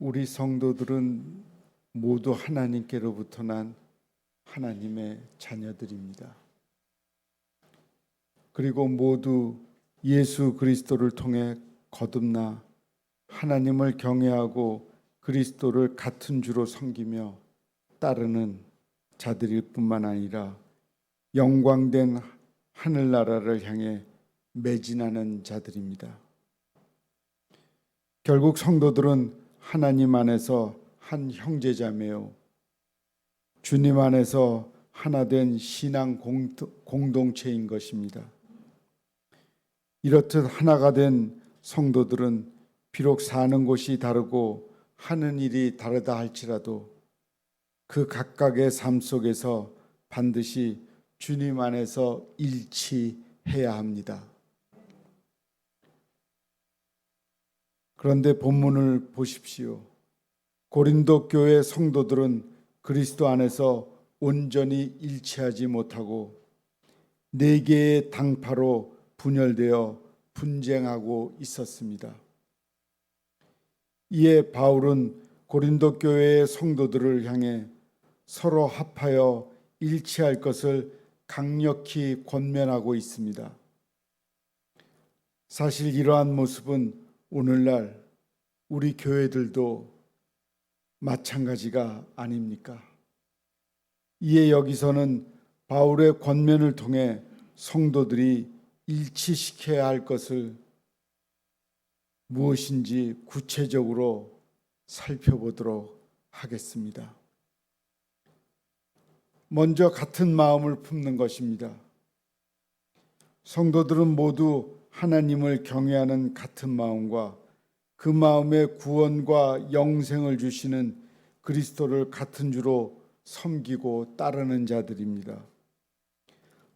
우리 성도들은 모두 하나님께로부터 난 하나님의 자녀들입니다. 그리고 모두 예수 그리스도를 통해 거듭나 하나님을 경외하고 그리스도를 같은 주로 섬기며 따르는 자들일 뿐만 아니라 영광된 하늘나라를 향해 매진하는 자들입니다. 결국 성도들은 하나님 안에서 한 형제자매요. 주님 안에서 하나 된 신앙 공동체인 것입니다. 이렇듯 하나가 된 성도들은 비록 사는 곳이 다르고 하는 일이 다르다 할지라도 그 각각의 삶 속에서 반드시 주님 안에서 일치해야 합니다. 그런데 본문을 보십시오. 고린도 교회 성도들은 그리스도 안에서 온전히 일치하지 못하고 네 개의 당파로 분열되어 분쟁하고 있었습니다. 이에 바울은 고린도 교회의 성도들을 향해 서로 합하여 일치할 것을 강력히 권면하고 있습니다. 사실 이러한 모습은 오늘날 우리 교회들도 마찬가지가 아닙니까? 이에 여기서는 바울의 권면을 통해 성도들이 일치시켜야 할 것을 무엇인지 구체적으로 살펴보도록 하겠습니다. 먼저 같은 마음을 품는 것입니다. 성도들은 모두 하나님을 경외하는 같은 마음과 그 마음에 구원과 영생을 주시는 그리스도를 같은 주로 섬기고 따르는 자들입니다.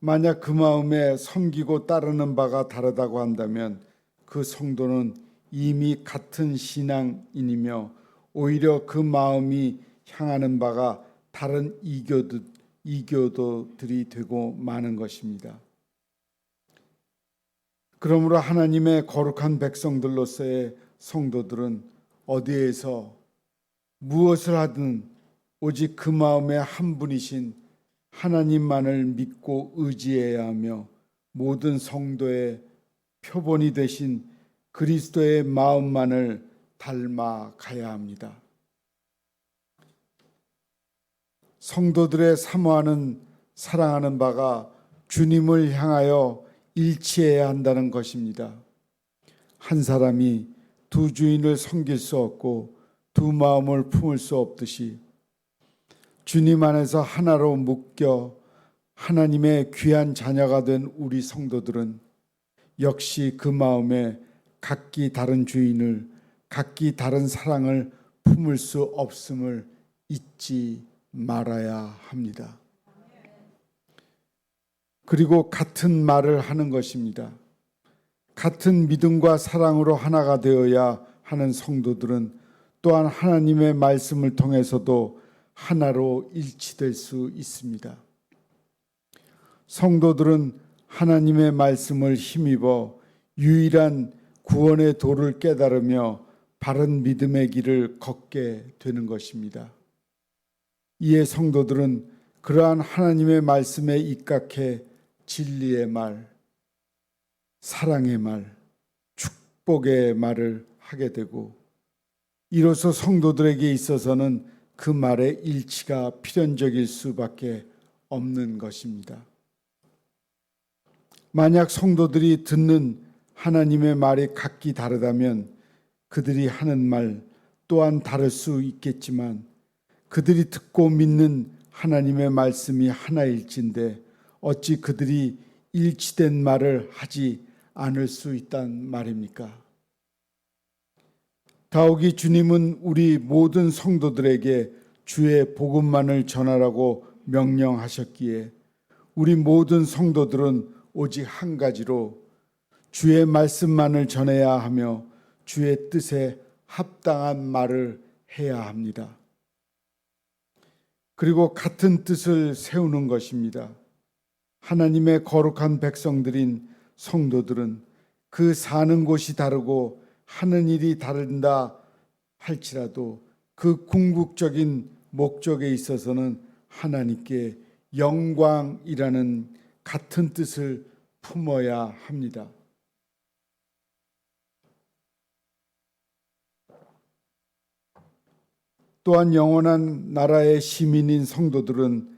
만약 그 마음에 섬기고 따르는 바가 다르다고 한다면 그 성도는 이미 같은 신앙인이며 오히려 그 마음이 향하는 바가 다른 이교도, 이교도들이 되고 마는 것입니다. 그러므로 하나님의 거룩한 백성들로서의 성도들은 어디에서 무엇을 하든 오직 그 마음에 한 분이신 하나님만을 믿고 의지해야 하며 모든 성도의 표본이 되신 그리스도의 마음만을 닮아 가야 합니다. 성도들의 사모하는 사랑하는 바가 주님을 향하여 일치해야 한다는 것입니다. 한 사람이 두 주인을 섬길 수 없고 두 마음을 품을 수 없듯이 주님 안에서 하나로 묶여 하나님의 귀한 자녀가 된 우리 성도들은 역시 그 마음에 각기 다른 주인을 각기 다른 사랑을 품을 수 없음을 잊지 말아야 합니다. 그리고 같은 말을 하는 것입니다. 같은 믿음과 사랑으로 하나가 되어야 하는 성도들은 또한 하나님의 말씀을 통해서도 하나로 일치될 수 있습니다. 성도들은 하나님의 말씀을 힘입어 유일한 구원의 도를 깨달으며 바른 믿음의 길을 걷게 되는 것입니다. 이에 성도들은 그러한 하나님의 말씀에 입각해 진리의 말, 사랑의 말, 축복의 말을 하게 되고 이로써 성도들에게 있어서는 그 말의 일치가 필연적일 수밖에 없는 것입니다. 만약 성도들이 듣는 하나님의 말이 각기 다르다면 그들이 하는 말 또한 다를 수 있겠지만 그들이 듣고 믿는 하나님의 말씀이 하나일진데 어찌 그들이 일치된 말을 하지 않을 수 있단 말입니까? 더욱이 주님은 우리 모든 성도들에게 주의 복음만을 전하라고 명령하셨기에 우리 모든 성도들은 오직 한 가지로 주의 말씀만을 전해야 하며 주의 뜻에 합당한 말을 해야 합니다. 그리고 같은 뜻을 세우는 것입니다. 하나님의 거룩한 백성들인 성도들은 그 사는 곳이 다르고 하는 일이 다른다 할지라도 그 궁극적인 목적에 있어서는 하나님께 영광이라는 같은 뜻을 품어야 합니다. 또한 영원한 나라의 시민인 성도들은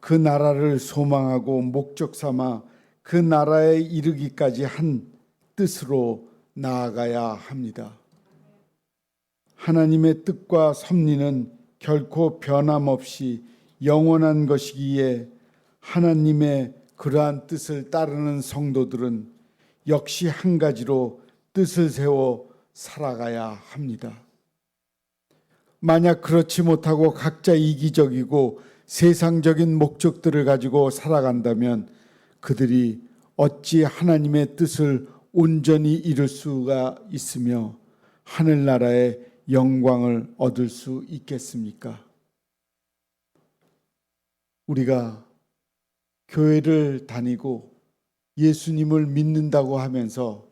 그 나라를 소망하고 목적 삼아 그 나라에 이르기까지 한 뜻으로 나아가야 합니다. 하나님의 뜻과 섭리는 결코 변함없이 영원한 것이기에 하나님의 그러한 뜻을 따르는 성도들은 역시 한 가지로 뜻을 세워 살아가야 합니다. 만약 그렇지 못하고 각자 이기적이고 세상적인 목적들을 가지고 살아간다면 그들이 어찌 하나님의 뜻을 온전히 이룰 수가 있으며 하늘나라의 영광을 얻을 수 있겠습니까? 우리가 교회를 다니고 예수님을 믿는다고 하면서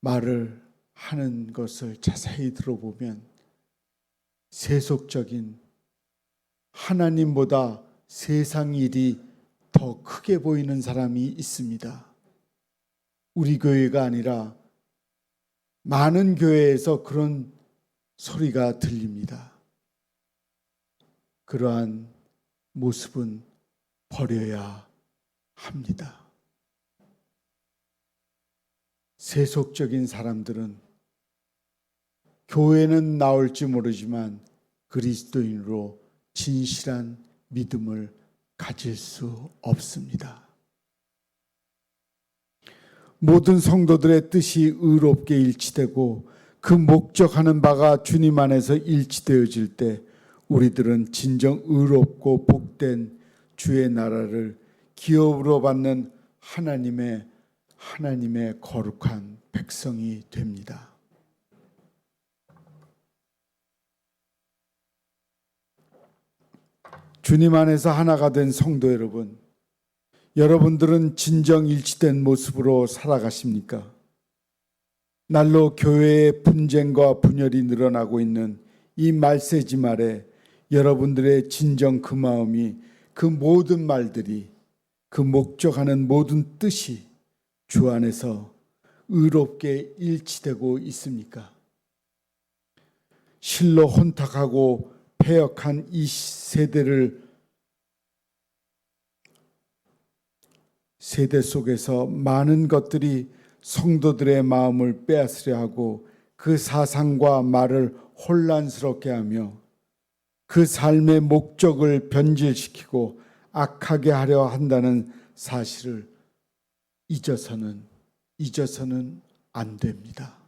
말을 하는 것을 자세히 들어보면 세속적인 하나님보다 세상 일이 더 크게 보이는 사람이 있습니다. 우리 교회가 아니라 많은 교회에서 그런 소리가 들립니다. 그러한 모습은 버려야 합니다. 세속적인 사람들은 교회는 나올지 모르지만 그리스도인으로 진실한 믿음을 가질 수 없습니다. 모든 성도들의 뜻이 의롭게 일치되고 그 목적하는 바가 주님 안에서 일치되어질 때 우리들은 진정 의롭고 복된 주의 나라를 기업으로 받는 하나님의 하나님의 거룩한 백성이 됩니다. 주님 안에서 하나가 된 성도 여러분, 여러분들은 진정 일치된 모습으로 살아가십니까? 날로 교회의 분쟁과 분열이 늘어나고 있는 이 말세지 말에 여러분들의 진정 그 마음이 그 모든 말들이 그 목적하는 모든 뜻이 주 안에서 의롭게 일치되고 있습니까? 실로 혼탁하고 폐역한 이 세대를 세대 속에서 많은 것들이 성도들의 마음을 빼앗으려 하고 그 사상과 말을 혼란스럽게 하며 그 삶의 목적을 변질시키고 악하게 하려 한다는 사실을 잊어서는 잊어서는 안 됩니다.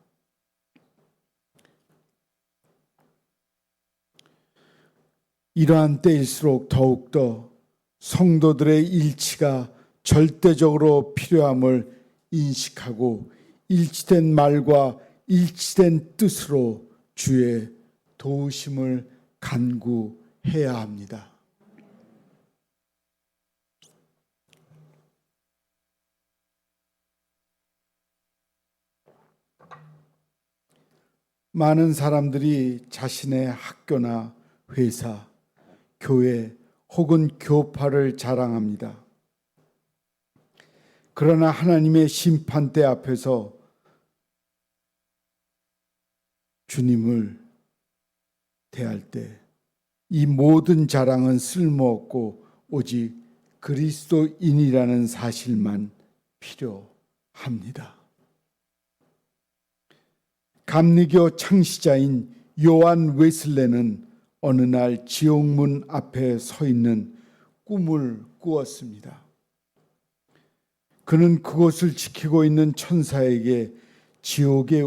이러한 때일수록 더욱더 성도들의 일치가 절대적으로 필요함을 인식하고 일치된 말과 일치된 뜻으로 주의 도우심을 간구해야 합니다. 많은 사람들이 자신의 학교나 회사, 교회 혹은 교파를 자랑합니다. 그러나 하나님의 심판대 앞에서 주님을 대할 때 이 모든 자랑은 쓸모없고 오직 그리스도인이라는 사실만 필요합니다. 감리교 창시자인 요한 웨슬레는 어느 날 지옥문 앞에 서 있는 꿈을 꾸었습니다. 그는 그곳을 지키고 있는 천사에게 지옥에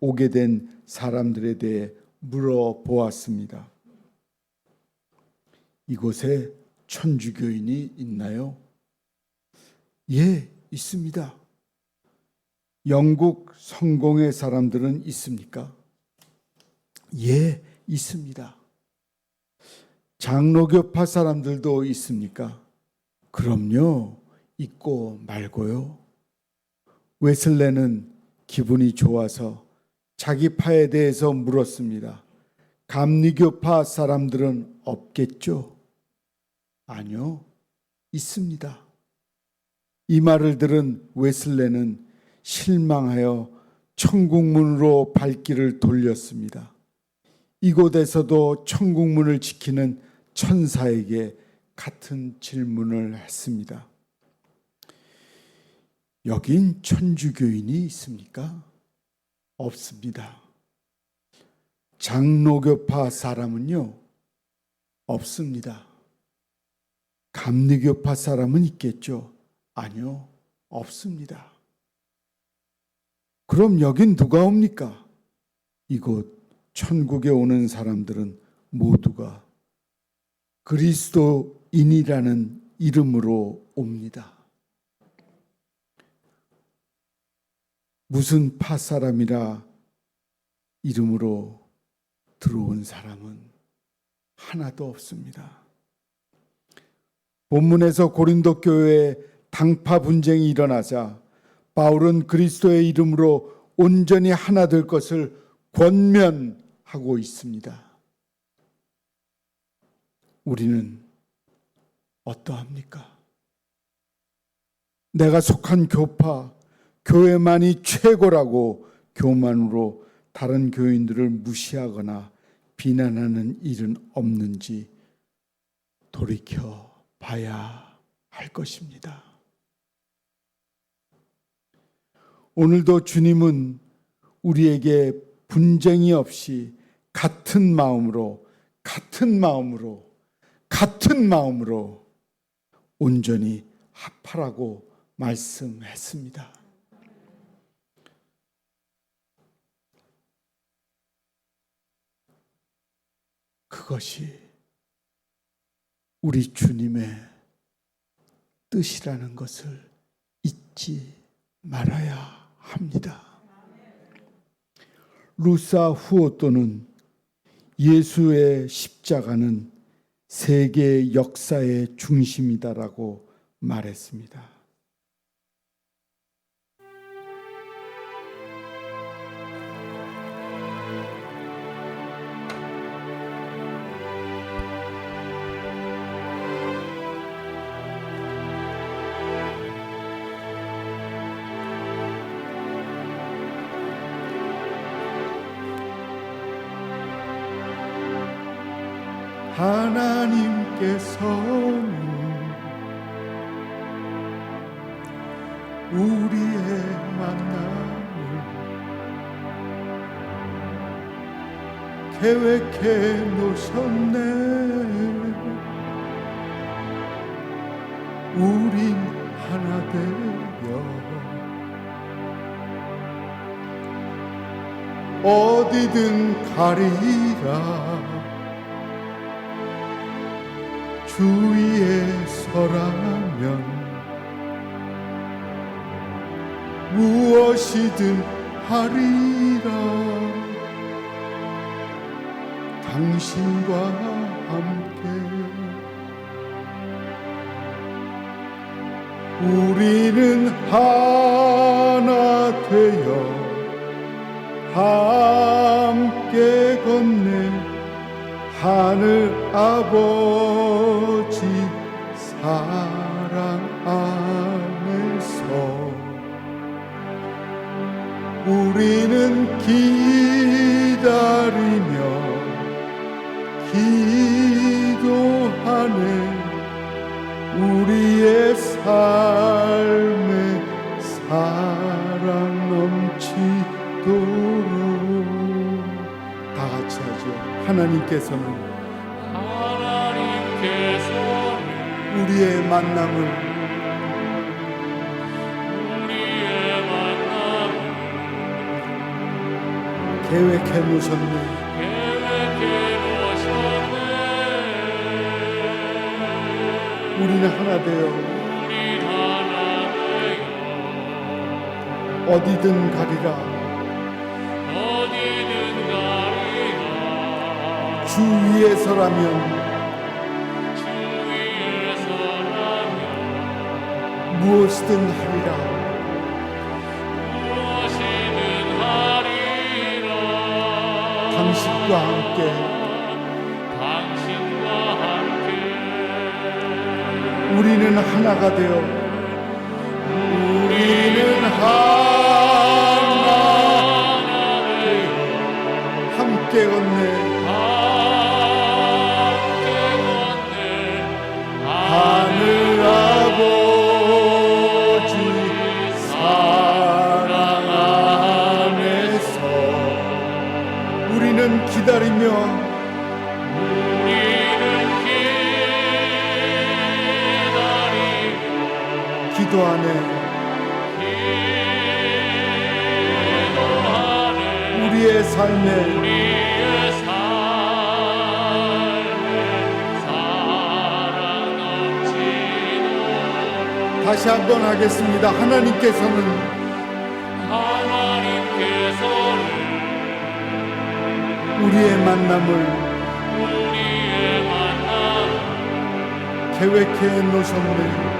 오게 된 사람들에 대해 물어보았습니다. 이곳에 천주교인이 있나요? 예, 있습니다. 영국 성공의 사람들은 있습니까? 예, 있습니다. 장로교파 사람들도 있습니까? 그럼요. 있고 말고요. 웨슬레는 기분이 좋아서 자기 파에 대해서 물었습니다. 감리교파 사람들은 없겠죠? 아니요, 있습니다. 이 말을 들은 웨슬레는 실망하여 천국문으로 발길을 돌렸습니다. 이곳에서도 천국문을 지키는 천사에게 같은 질문을 했습니다. 여긴 천주교인이 있습니까? 없습니다. 장로교파 사람은요? 없습니다. 감리교파 사람은 있겠죠? 아니요, 없습니다. 그럼 여긴 누가 옵니까? 이곳 천국에 오는 사람들은 모두가 그리스도인이라는 이름으로 옵니다. 무슨 파 사람이라 이름으로 들어온 사람은 하나도 없습니다. 본문에서 고린도 교회에 당파 분쟁이 일어나자 바울은 그리스도의 이름으로 온전히 하나 될 것을 권면하고 있습니다. 우리는 어떠합니까? 내가 속한 교파, 교회만이 최고라고 교만으로 다른 교인들을 무시하거나 비난하는 일은 없는지 돌이켜 봐야 할 것입니다. 오늘도 주님은 우리에게 분쟁이 없이 같은 마음으로, 같은 마음으로, 같은 마음으로 온전히 합하라고 말씀했습니다. 그것이 우리 주님의 뜻이라는 것을 잊지 말아야 합니다. 루사 후오또는 예수의 십자가는 세계 역사의 중심이다라고 말했습니다. 하나님께서는 우리의 만남을 계획해 놓으셨네. 우린 하나 되어 어디든 가리라 주위에 서라면 무엇이든 하리라. 당신과 함께 우리는 하나 되어 함께 걷네 하늘 아버지 사랑 안에서 우리는 기다리며 기도하네 우리의 삶에 사랑 넘치도록 다 같이 하죠. 하나님께서는. 하나님께서는 우리의 만남을. 계획해 놓으셨네. 우리는 하나 되어 우리 하나 되어 어디든 가리라 어디든 가리라. 주 위에서라면 무엇이든 하리라. 당신과 함께, 당신과 함께. 우리는 하나가 되어 우리는 하나 우리는 기다리며 기다리며 기도하네 기도하네 우리의 삶에 우리의 삶에 사랑 넘치는 다시 한번 하겠습니다. 하나님께서는 우리의 만남을 우리의 만남 계획해 놓으셨네.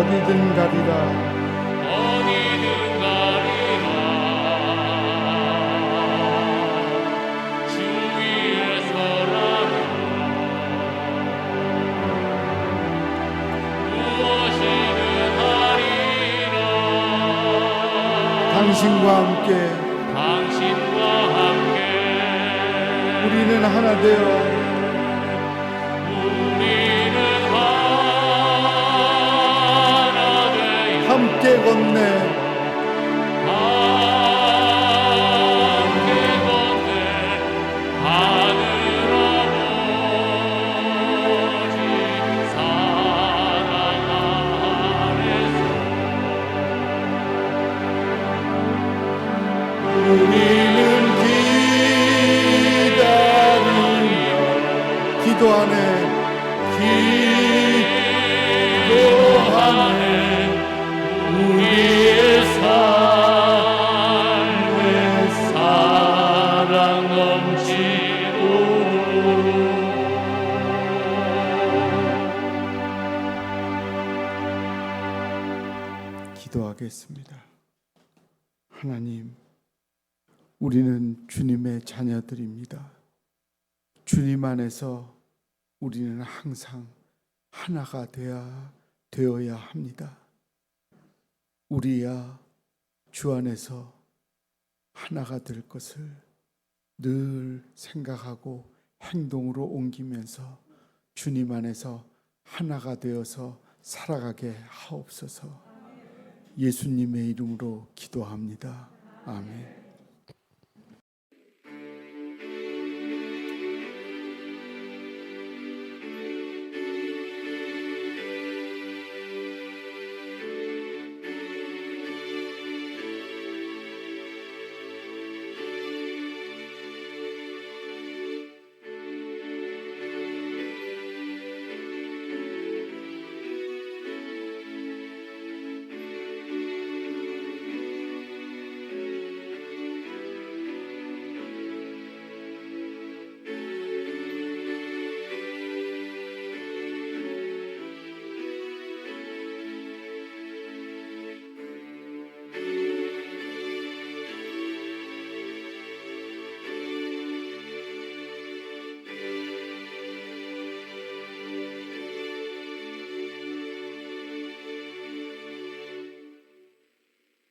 어디든 가리라. 우리는 하나 되어 우리는 하나 되어 함께 걷네. 기도하겠습니다. 하나님, 우리는 주님의 자녀들입니다. 주님 안에서 우리는 항상 하나가 되어야, 되어야 합니다. 우리야 주 안에서 하나가 될 것을 늘 생각하고 행동으로 옮기면서 주님 안에서 하나가 되어서 살아가게 하옵소서. 예수님의 이름으로 기도합니다. 아멘.